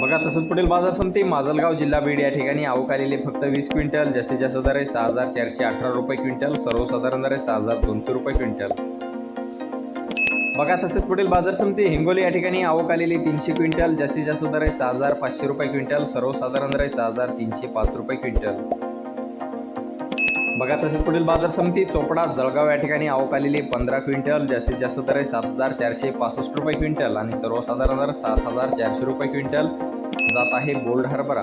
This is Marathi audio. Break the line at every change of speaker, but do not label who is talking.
बघा तसंच पुढील बाजार समिती माजलगाव जिल्हा बीड या ठिकाणी आवक आलेले फक्त वीस क्विंटल जास्तीत जास्त दर आहे सहा हजार चारशे अठरा रुपये क्विंटल सर्वसाधारण दर आहे सहा हजार दोनशे रुपये क्विंटल. बघा तसेच पुढील बाजार समिती हिंगोली या ठिकाणी आवक आलेली तीनशे क्विंटल जास्तीत जास्त दर आहे सहा हजार पाचशे रुपये क्विंटल सर्वसाधारण दर आहे सहा हजार तीनशे पाच रुपये क्विंटल. बघा तसेच पुढील बाजार समिती चोपडा जळगाव या ठिकाणी आवक आलेली पंधरा क्विंटल जास्तीत जास्त दर आहे सात हजार चारशे पासष्ट रुपये क्विंटल आणि सर्वसाधारण दर सात हजार चारशे रुपये क्विंटल जात आहे बोल्ड हरभरा.